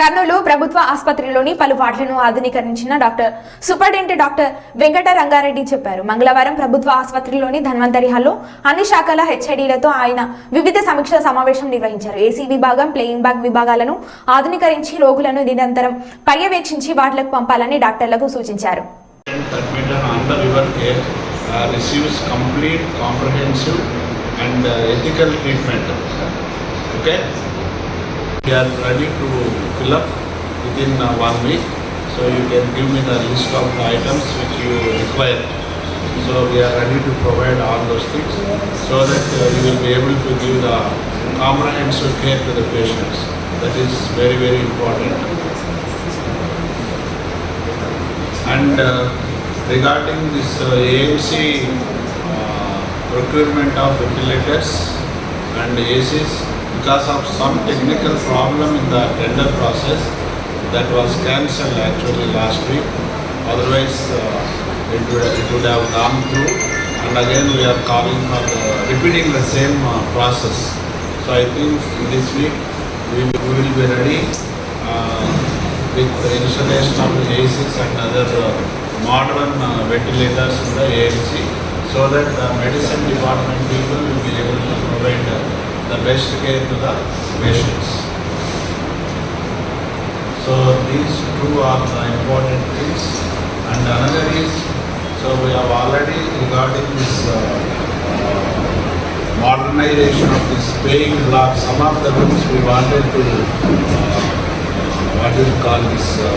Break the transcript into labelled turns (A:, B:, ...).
A: కర్నూలు ప్రభుత్వ ఆసుపత్రిలోని పలు వార్డులను ఆధునీకరించిన doctor superintendent doctor Venkata Rangareddy చెప్పారు. మంగళవారం ప్రభుత్వ ఆసుపత్రిలోని ధన్వంతరి హాల్లో అన్ని శాఖల హెచ్ఐడీలతో ఆయన వివిధ సమీక్ష సమావేశం నిర్వహించారు. ఏసీ విభాగం ప్లేయింగ్ బ్యాగ్ విభాగాలను ఆధునీకరించి రోగులను నిరంతరం పర్యవేక్షించి వార్డులకు పంపాలని డాక్టర్లకు సూచించారు.
B: Patient We are ready to fill up within uh, one week. So you can give me the list of the items which you require. So we are ready to provide all those things so that uh, you will be able to give the comprehensive care to the patients. That is very, very important. And uh, regarding this uh, AMC uh, procurement of ventilators and ACs, because of some technical problem in the tender process, that was cancelled actually last week. Otherwise, uh, it would, it would have gone through. And again, we are calling for the, repeating the same uh, process. So I think this week we will, we will be ready. Uh, with the installation of the ACs and other uh, modern uh, ventilators in the AMC so that the medicine department people best care to the patients. So these two are the important things. And another is, so we have already regarding this uh, uh, modernization of this paying block, some of the rooms we wanted to uh, what do you call this? Uh,